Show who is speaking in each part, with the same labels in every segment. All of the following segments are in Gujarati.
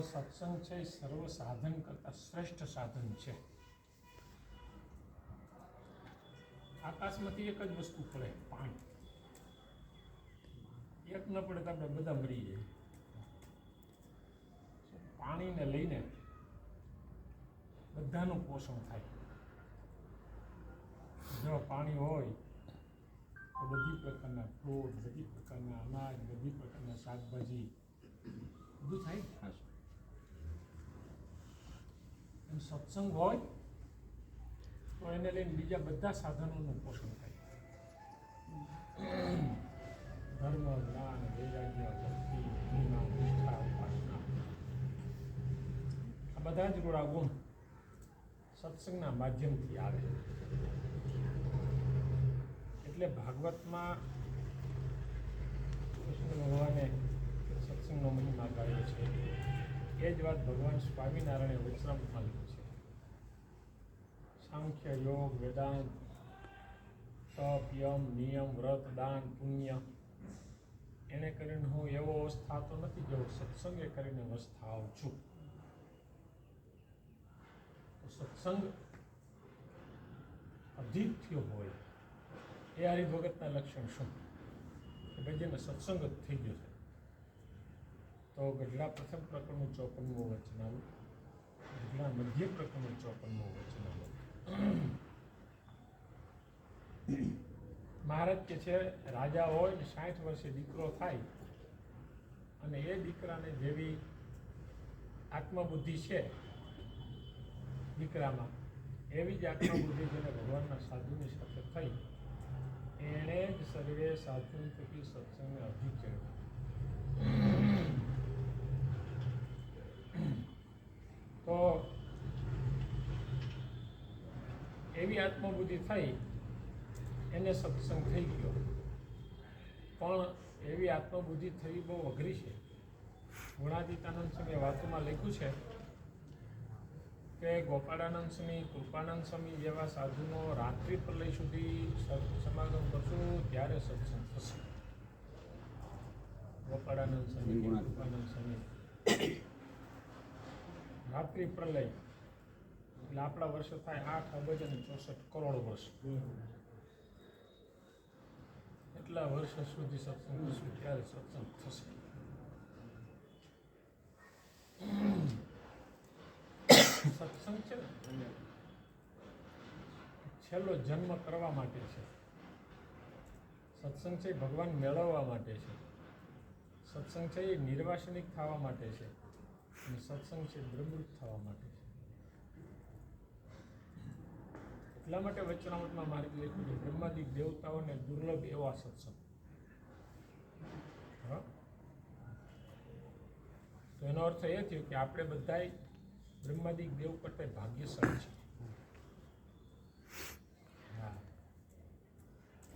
Speaker 1: સત્સંગ છે સર્વ સાધન કરતાં શ્રેષ્ઠ સાધન છે. આકાશમાંથી એક જ વસ્તુ પડે, પાણી. એક ન પડે તો આપણે બધા મરી જઈએ. પાણીને લઈને બધાનું પોષણ થાય? જો પાણી હોય, તો બધી પ્રકારના ફ્રૂટ, બધી પ્રકારના અનાજ, બધી પ્રકારના શાકભાજી બધું થાય જ ખાસ એમ સત્સંગ હોય, તો એને લઈને બીજા બધા સાધનોનું પોષણ થાય. ધર્મ, જ્ઞાન, વૈરાગ્ય, ભક્તિ નિષ્ઠા, ઉપાસના. આ બધા જ ગુણા ગુણ સત્સંગના માધ્યમથી આવે એટલે ભાગવતમાં કૃષ્ણ ભગવાને સત્સંગનો મહિમા ગાયો છે. એ જ વાત ભગવાન સ્વામિનારાયણે વચનામૃતમાં લીધું છે. સાંખ્ય યોગ, વેદાંત, તપ, યમ, નિયમ, વ્રત, દાન, પુણ્ય, એને કરીને હું એવો અવસ્થા તો નથી જેવો સત્સંગે કરીને અવસ્થાઓ છું. સત્સંગ અધિક થયો હોય એ હરિભગતના લક્ષણ શું? કે ભાઈ જેને સત્સંગ જ થઈ ગયો છે. તો ગઢડા પ્રથમ પ્રકરણનું ચોપનમું વચનાલું ગઢડા મધ્ય પ્રકરણનું ચોપનમું વચનાવું મહારાજ કે છે, રાજા હોય ને સાઠ વર્ષે દીકરો થાય અને એ દીકરાને જેવી આત્મબુદ્ધિ છે દીકરામાં, એવી જ આત્મબુદ્ધિ જેને ભગવાનના સાધુની સાથે થઈ, એણે જ સર્વે સાધુ થકી સત્સંગને અધિક ચડ્યો તો એવી આત્મબુદ્ધિ થઈ એને સત્સંગ થઈ ગયો. પણ એવી આત્મબુદ્ધિ થવી બહુ અઘરી છે. ગુણાદિતાનંદ સ્વામીએ વાતોમાં લખ્યું છે કે ગોપાળાનંદ સ્વામી કૃપાનંદ સ્વામી જેવા સાધુનો રાત્રિ પ્રલય સુધી સમાગમ કરશું ત્યારે સત્સંગ થશે. ગોપાળાનંદ સ્વામી કૃપાનંદ સ્વામી. રાત્રિ પ્રલય. એટલે આપણા વર્ષો થાય આઠ અબજ અને ચોસઠ કરોડ વર્ષ. એટલા વર્ષો સુધી સત્સંગ કરશું સત્સંગ થશે. સત્સંગ છે ને? છેલ્લો જન્મ કરવા માટે છે. સત્સંગ છે ભગવાન મેળવવા માટે છે. સત્સંગ છે એ નિર્વાસનિક થવા માટે છે. સત્સંગ છે બ્રહ્મૃત થવા માટે એટલા માટે વચનામતમાં મારી લખ્યું છે બ્રહ્માદિક દેવતાઓને દુર્લભ એવા સત્સંગ. તો એનો અર્થ એ થયો કે આપણે બધાય બ્રહ્માદિક દેવ કરતા ભાગ્યશાળી છે હા.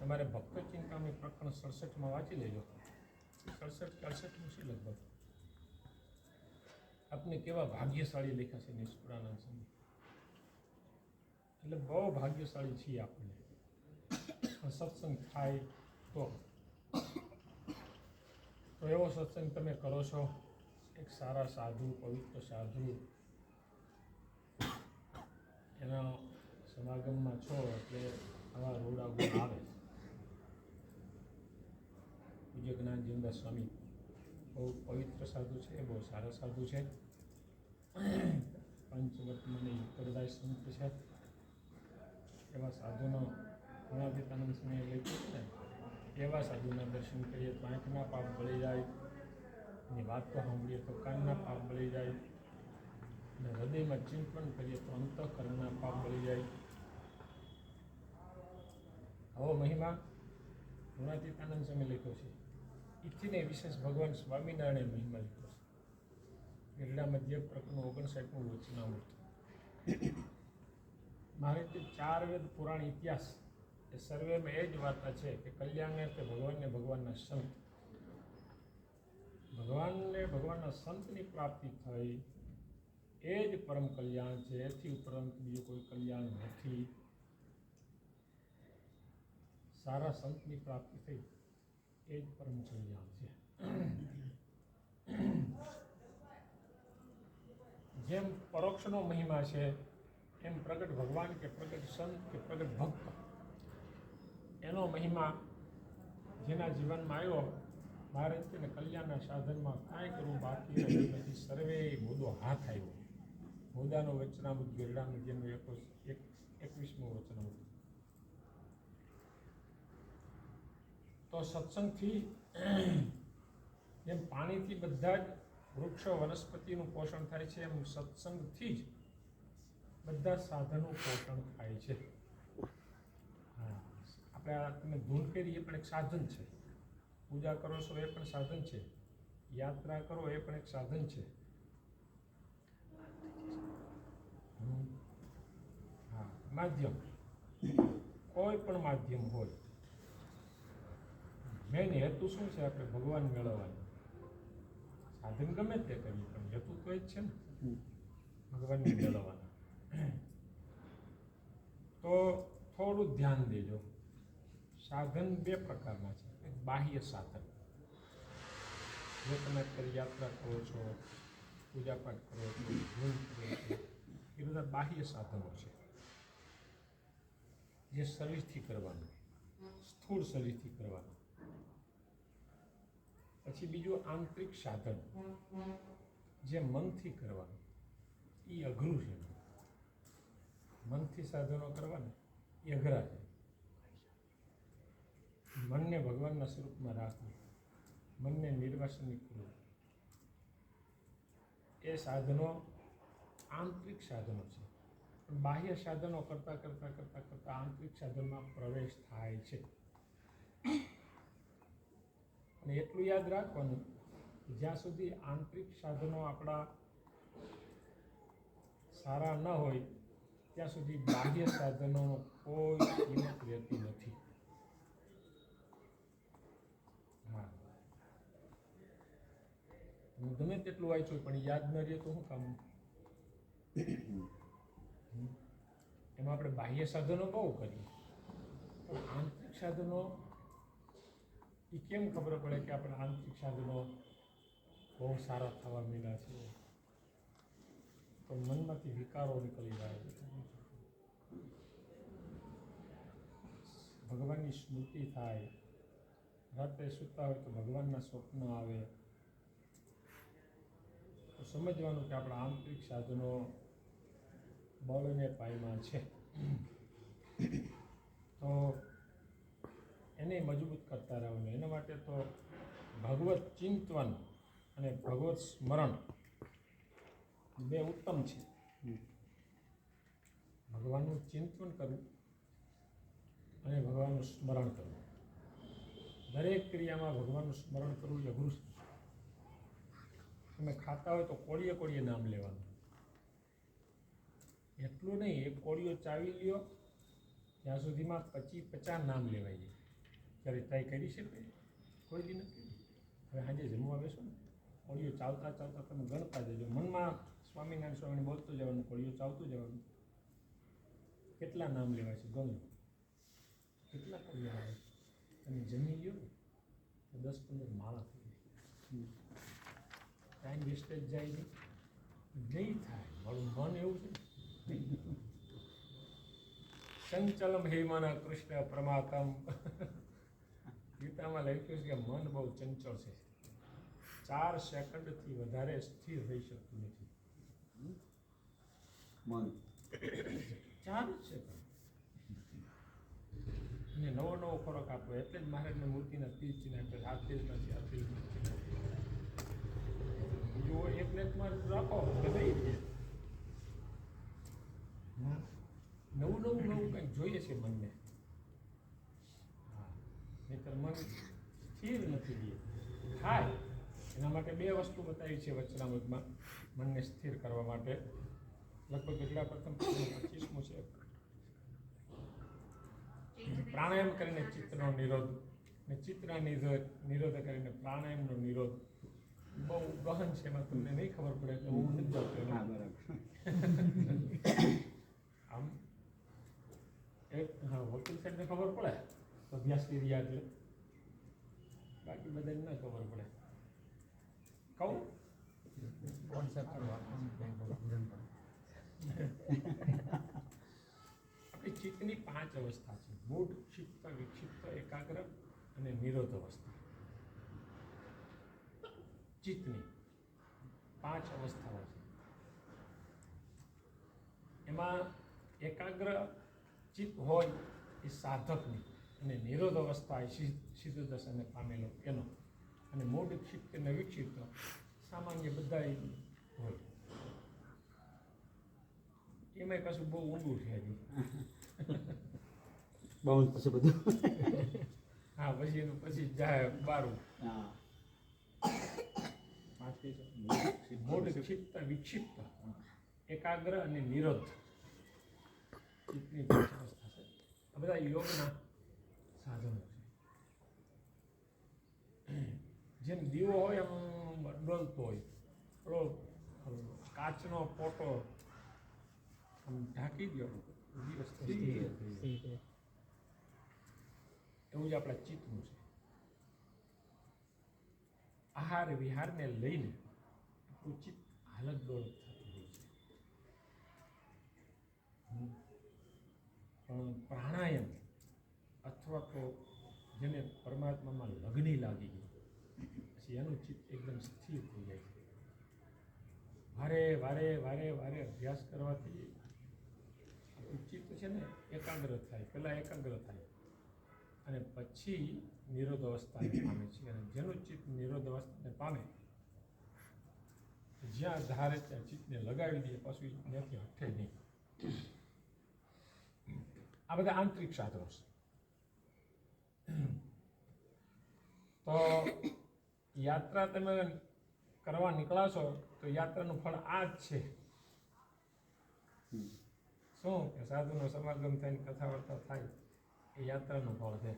Speaker 1: તમારે ભક્ત ચિંતામણી પ્રકરણ સડસઠમાં વાંચી લેજો. સડસઠ કે અડસઠનું છે લગભગ. આપને કેવા ભાગ્યશાળી લેખા છે નિષ્કુળાનંદ સ્વામી એટલે બહુ ભાગ્યશાળી છીએ આપણે. સત્સંગ થાય તો. તો એવો સત્સંગ તમે કરો છો? એક સારા સાધુ, પવિત્ર સાધુ. એના સમાગમમાં છો એટલે આવા રોડા આવે. પૂજ્ય જ્ઞાનજીંદા સ્વામી બહુ પવિત્ર સાધુ છે, બહુ સારા સાધુ છે. પંચવર્તમાની કરદાય સંત છે. એવા સાધુનો ગુણાતીતાનંદ સમયે લખ્યું છે એવા સાધુના દર્શન કરીએ તો આંખના પાપ બળી જાય. એની વાત તો સાંભળીએ તો કાનના પાપ બળી જાય. અને હૃદયમાં ચિંતન કરીએ તો અંતઃકરણના પાપ બળી જાય. આવો મહિમા ગુણાતીતાનંદ સ્વામી લખ્યો છે. ઇથીને વિશેષ ભગવાન સ્વામિનારાયણે મહિમા લખ્યો ગરડા મધ્ય પ્રકરણનું ઓગણસાઠમું વચનામૃત મારે તે ચાર વેદ પુરાણ ઇતિહાસ. એ સર્વેમાં એ જ વાર્તા છે કે કલ્યાણ તે ભગવાનને ભગવાનના સંત. ભગવાનને ભગવાનના સંતની પ્રાપ્તિ થઈ એ જ પરમ કલ્યાણ છે. એથી ઉપરાંત બીજું કોઈ કલ્યાણ નથી. સારા સંતની પ્રાપ્તિ થઈ એ જ પરમ કલ્યાણ છે. જેમ પરોક્ષનો મહિમા છે, એમ પ્રગટ ભગવાન કે પ્રગટ સંત કે પ્રગટ ભક્ત. એનો મહિમા જેના જીવનમાં આવ્યો ભારત અને કલ્યાણના સાધનમાં કાંઈ કરવું બાકી રહ્યું નથી. સર્વે મુદ્દો હાથ આવ્યો. મુદ્દાનો વચનામૃત ગેરડાનું જેનું એક એકવીસમું વચનામૃત. તો સત્સંગથી જેમ પાણીથી બધા જ વૃક્ષો વનસ્પતિનું પોષણ થાય છે એમ સત્સંગથી જ બધા સાધનો પોષણ થાય છે. આપણે આ તમે ધૂન કરીએ પણ એક સાધન છે. પૂજા કરો છો એ પણ સાધન છે. યાત્રા કરો એ પણ એક સાધન છે. હા, માધ્યમ. કોઈ પણ માધ્યમ હોય. મેન હેતુ શું છે? આપણે ભગવાન મેળવવાનો. સાધન ગમે તે કરીએ પણ હેતુ તો જ છે ને. ભગવાનને મેળવવાના. તો થોડું ધ્યાન દેજો. સાધન બે પ્રકારના છે. એક બાહ્ય સાધન. જો તમે અત્યારે યાત્રા કરો છો પૂજાપાઠ કરો છો ધૂન કરો છો એ બધા બાહ્ય સાધનો છે. જે શરીરથી કરવાનું. સ્થૂળ શરીરથી કરવાનું. પછી બીજું આંતરિક સાધન. જે મનથી કરવાનું. એ અઘરું છે. મનથી સાધનો કરવાને એ અઘરા છે. મનને ભગવાનના સ્વરૂપમાં રાખવું, મનને નિર્વાસની કરવું એ સાધનો આંતરિક સાધનો છે. બાહ્ય સાધનો કરતાં કરતાં કરતાં કરતાં આંતરિક સાધનમાં પ્રવેશ થાય છે. અને એટલું યાદ રાખવાનું જ્યાં સુધી આંતરિક સાધનો આપણા સારા ન હોય, ત્યાં સુધી બાહ્ય સાધનોનો કોઈ કિંમત રહેતી નથી. હા. હું ગમે તેટલું વાંચું, પણ યાદ ન રહે તો શું કામ એમાં આપણે બાહ્ય સાધનો બહુ કરીએ. પણ આંતરિક સાધનો એ કેમ ખબર પડે કે આપણે આંતરિક સાધનો બહુ સારા થવા મળ્યા છે? તો મનમાંથી વિકારો નીકળી જાય ભગવાનની સ્મૃતિ થાય. રાત્રે સૂતા હોય તો ભગવાનના સ્વપ્ન આવે. તો સમજવાનું કે આપણા આંતરિક સાધનો બળને પાયમાં છે. તો એને મજબૂત કરતા રહેવાનું એના માટે તો ભગવત ચિંતવન અને ભગવત સ્મરણ બે ઉત્તમ છે. ભગવાનનું ચિંતન કરવું અને ભગવાનનું સ્મરણ કરવું. દરેક ક્રિયામાં ભગવાનનું સ્મરણ કરવું એ અઘરું તમે ખાતા હોય તો કોળીએ કોળીએ નામ લેવાનું. એટલું નહીં એક કોળીઓ ચાવી લ્યો ત્યાં સુધીમાં પચી પચાસ નામ લેવાય ત્યારે ટ્રાય કરી છે કોઈ દી નથી હવે સાંજે જમવા બેસો ને. કોળીઓ ચાવતા ચાવતા તમે ગણતા જજો મનમાં સ્વામિનારાયણ સ્વામીને બોલતું જવાનું કોળીઓ ચાવતું જવાનું. કેટલા નામ લેવાય છે? ગણો. કેટલા કોળીઓ આવે તમે જમી ગયો તો દસ પંદર માળા થઈ ટાઈમ વેસ્ટેજ જાય નહીં. નહીં થાય. મારું મન એવું છે સંચલમ હેમાના કૃષ્ણ પ્રમાતમ. ગીતામાં લખ્યું છે કે મન બહુ ચંચળ છે. ચાર સેકન્ડથી વધારે સ્થિર રહી શકતું નથી.
Speaker 2: મન.
Speaker 1: ચાર જ સેકન્ડ. એને નવો નવો ખોરાક આપો. એટલે જ મહારાજને મૂર્તિના તીજ ચિહ્ન આપે. આ તેજ નથી આ તેજ નથી બીજું હોય એક પ્લેટમાં રાખો એટલે નહીં. હમ. નવું નવું નવું કંઈક જોઈએ છે મનને. મન સ્થિર નથી રહે થાય. એના માટે બે વસ્તુ બતાવી છે વચનામૃતમાં મનને સ્થિર કરવા માટે. લગભગ એટલા પ્રથમ પચીસમું છે. પ્રાણાયામ કરીને ચિત્તનો નિરોધ ને ચિત્તના નિરોધ નિરોધ કરીને પ્રાણાયામનો નિરોધ. બહુ ગહન છે એમાં તમને નહીં ખબર પડે એટલે હું નથી
Speaker 2: જાઉં
Speaker 1: આમ એક વકીલ સાહેબને ખબર પડે? અભ્યાસ કરી એટલે બાકી બધાને ન ખબર પડે. કહું?
Speaker 3: વોટ્સએપ કરવા આપણી ચિત્તની પાંચ
Speaker 1: અવસ્થા છે. મૂઢ ક્ષિપ્ત વિક્ષિપ્ત એકાગ્ર અને નિરોધ અવસ્થા. ચિત્તની પાંચ અવસ્થાઓ છે. એમાં એકાગ્ર ચિત્ત હોય એ સાધકની. અને નિરોધ અવસ્થા એ સિદ્ધ સિદ્ધ પામેલો એનો. અને મૂળ ક્ષિપ્ત અને વિક્ષિપ્ત સામાન્ય બધા હોય. એમાંય પાછું બહુ ઊંડું છે હજી.
Speaker 2: બાઉન્ડ પછી બધું.
Speaker 1: હા પછી એનું પછી જાય બારું.
Speaker 2: હા.
Speaker 1: મૂળ ક્ષિપ્ત વિક્ષિપ્ત. એકાગ્ર અને નિરોધ. અવસ્થા આ બધા યોગના સાધનો. છે જેમ દીવો હોય એમ ડોલતો હોય. પેલો કાચનો પોટો આમ ઢાંકી દો. એવું જ આપણા ચિત્તનું છે. આહાર વિહારને લઈને આપણું ચિત્ત હાલત દોડ થતું હોય છે. પણ પ્રાણાયામ અથવા તો જેને પરમાત્મામાં લગ્ન લાગી ગઈ પછી એનું ચિત્ત એકદમ સ્થિર થઈ જાય છે. વારે વારે વારે વારે અભ્યાસ કરવાથી આપણું ચિત્ત છે ને એકાગ્ર થાય, પહેલાં એકાગ્ર થાય. અને પછી નિરોધ અવસ્થાને પામે છે. અને જેનું ચિત્ત નિરોધ અવસ્થાને પામે, જ્યાં ધારે ત્યાં ચિત્તને લગાવી દે, પાછું ત્યાંથી હઠે નહીં. આ બધા આંતરિક સાધનો છે. તો યાત્રા તમે કરવા નીકળાશો તો યાત્રાનું ફળ આ જ છે. શું કે સાધુનો સમાગમ થઈને કથા વાર્તા થાય એ યાત્રાનું ફળ છે.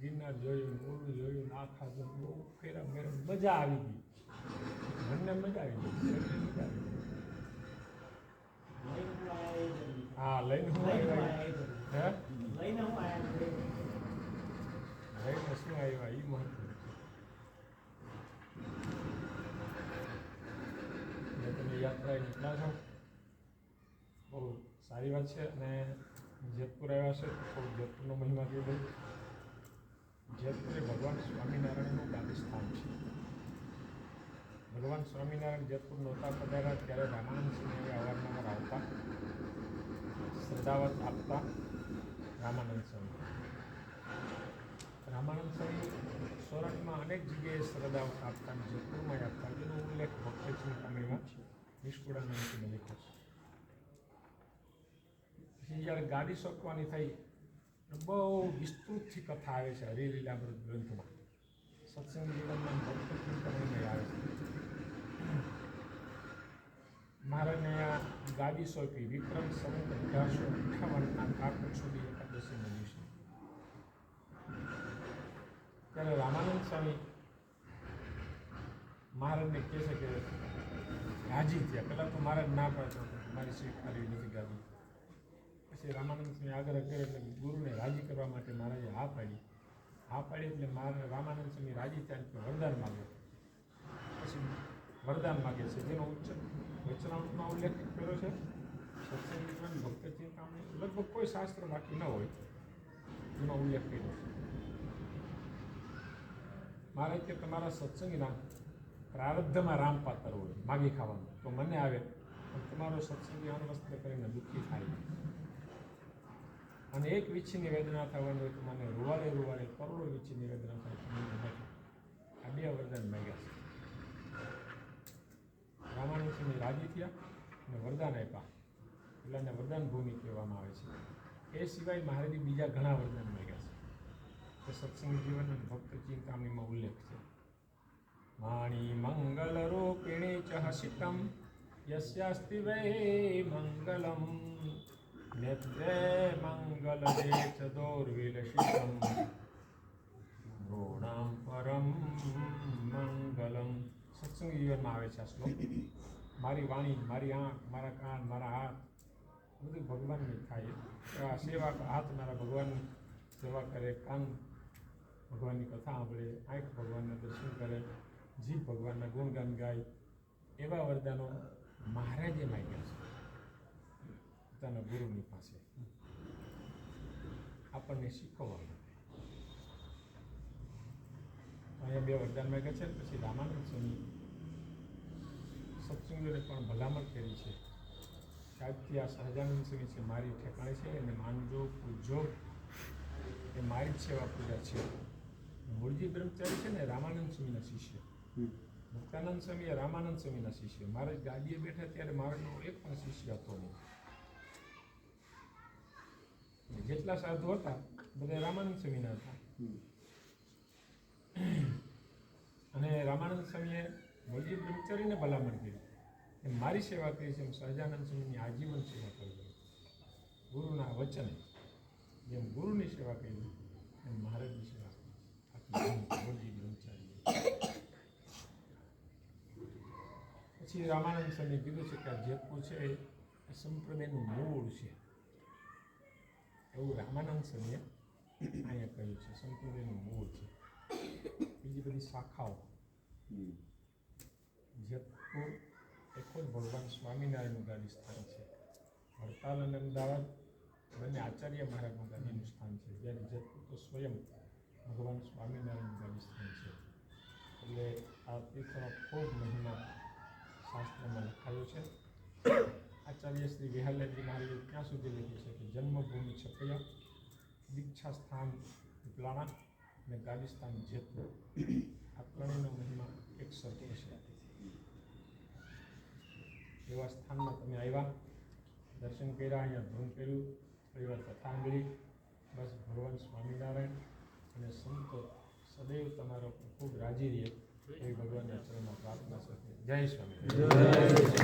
Speaker 1: ગિરનાર જોયું ઓલું જોયું આ ખાધું બહુ ફેરા મેરા મજા આવી ગઈ. મનને મજા આવી ગઈ મજા આવી ગઈ. હા લઈને હું આવ્યા હે?
Speaker 2: લઈને હું આયા
Speaker 1: લઈને શું આવ્યા એ મહત્વ તમે યાત્રાએ નીકળ્યા છો. બહુ સારી વાત છે અને જેતપુર આવ્યા છે તો જેતપુરનો મહિમા કહી દઉં જેતપુર એ ભગવાન સ્વામિનારાયણનું ગાદી સ્થાન છે. ભગવાન સ્વામિનારાયણ જેતપુર નહોતા પધાર્યા ત્યારે રામાનંદ સિંહ અવારનવાર આવતા શ્રદ્ધાવત આપતા રામાનંદ સ્વામી. રામાનંદ સ્વામી સૌરાષ્ટ્રમાં અનેક જગ્યાએ શ્રદ્ધા આપતા જેતપુરમાં આપતા જેનો ઉલ્લેખ ભક્ત ચિંતામણીમાં નિષ્કુળાનંદજીને લખ્યો છે પછી જ્યારે ગાડી સોંપવાની થઈ બહુ વિસ્તૃતથી કથા આવે છે હરિલીલા ગ્રંથમાં. સત્સંગ જીવનમાં ભક્ત ચિંતન આવે છે. મહારાજને આ ગાદી સોંપી, વિક્રમ સંવત અઢારસો અઠાવનના કારતક સુધી એકાદશીના દિવસે. ત્યારે રામાનંદ સ્વામી મહારાજને કહે છે કે, રાજી થયા. પહેલાં તો મહારાજ ના પાડતો મારી સ્વીકારવી નથી ગાદી. પછી રામાનંદ સ્વામી આગ્રહ કર્યો એટલે ગુરુને રાજી કરવા માટે મહારાજે હા પાડી. હા પાડી એટલે મહારાજ રામાનંદ સ્વામી રાજી થયા વરદાન માગ્યો પછી વરદાન માગે છે. જેનો ઉચ્ચ વચનામૃતમાં ઉલ્લેખ કર્યો છે. સત્સંગ ચિંતામણી લગભગ કોઈ શાસ્ત્ર બાકી ન હોય, એનો ઉલ્લેખ કર્યો છે. મારે કે તમારા સત્સંગના પ્રારબ્ધમાં રામ પાત્ર હોય, માગી ખાવાનું. તો મને આવે, પણ તમારો સત્સંગી અનવસ્ત્ર કરીને દુઃખી થાય. અને એક વીછીની વેદના થવાની હોય તો મને રૂવારે રૂવારે કરોડો વીછીની વેદના થાય આ બે વરદાન માગ્યા છે. રામાનંદ રાજી થયા અને વરદાન આપ્યા. એટલે એને વરદાન ભૂમિ કહેવામાં આવે છે. એ સિવાય મહારાજે બીજા ઘણા વરદાન માગ્યા છે. તે સત્સંગ જીવન અને ભક્ત ચિંતામણીમાં ઉલ્લેખ છે. વાણી મંગલ રૂપિણી ચ હસિતમ યસ્યાસ્તિ વૈ મંગલમ, નેત્રે મંગલ દે ચ દોર્વિલષિતમ ગોણામ પરમ મંગલમ. સત્સંગ જીવનમાં આવે છે આ શ્લોક. મારી વાણી, મારી આંખ, મારા કાન, મારા હાથ, બધું ભગવાનની થાય. આ સેવા હાથ મારા ભગવાનની સેવા કરે, કાન ભગવાનની કથા સાંભળે, આંખ ભગવાનના દર્શન કરે, જીભ ભગવાનના ગુણગાન ગાય. એવા વરદાનો મહારાજે માગ્યા છે, પોતાના ગુરુની પાસે. આપણને શીખવવા માટે અહીંયા બે વરદાન માગ્યા છે, પછી રામાનંદ સ્વામી સત્સંગોને પણ ભલામણ કરી છે. સાહેબથી આ સહજાનંદ સ્વામી છે મારી ઠેકાણે છે અને માનજો પૂજો એ મારી જ સેવા પૂજા છે. મૂળજી બ્રહ્મચારી છે ને રામાનંદ સ્વામીના શિષ્ય. મુક્તાનંદ સ્વામી રામાનંદ સ્વામીના શિષ્ય. મહારાજ ગાદીએ બેઠા ત્યારે મારાનો એક પણ શિષ્ય હતો નહીં. જેટલા સાધુ હતા બધા રામાનંદ સ્વામીના હતા. અને રામાનંદ સ્વામીએ મૂળજી બ્રહ્મચારીને ભલામણ કરી. મારી સેવા કરી છે, એમ સહજાનંદ સ્વામીની આજીવન સેવા કરવી ગુરુના વચને જેમ ગુરુની સેવા કરી, એમ મહારાજની સેવા મૂળજી બ્રહ્મચારી. પછી રામાનંદ સ્વામી કીધું છે કે આ જેતપુર છે, એ સંપ્રદાયનું મૂળ છે. એવું રામાનંદ સ્વામીએ અહીંયા કહ્યું છે, સંપ્રદાયનું મૂળ છે. બીજી બધી શાખાઓ. જેતપુર એ ખુદ ભગવાન સ્વામિનારાયણનું ગાદી સ્થાન છે હડતાલ અને અમદાવાદ બંને આચાર્ય મહારાજનું ગાદીનું સ્થાન છે જ્યારે જેતપુર તો સ્વયં ભગવાન સ્વામિનારાયણનું ગાદી સ્થાન છે એટલે આ તીર્થનો ખૂબ મહિમા શાસ્ત્રમાં લખાયો છે આચાર્ય શ્રી વિહાલયજી મહારાજે ત્યાં સુધી લખ્યું છે કે જન્મભૂમિ છપૈયા દીક્ષા સ્થાન પીપલાણા અને ગાદી સ્થાન જેતપુર આ ત્રણેયનો મહિમા એક સરખો છે એવા સ્થાનમાં તમે આવ્યા, દર્શન કર્યા, અહીંયા ધૂન કર્યું થોડી વાર કથા બસ ભગવાન સ્વામિનારાયણ અને સંતો સદૈવ તમારો ખૂબ રાજી રહે એવી ભગવાનના ચરણમાં પ્રાર્થના સાથે જય સ્વામી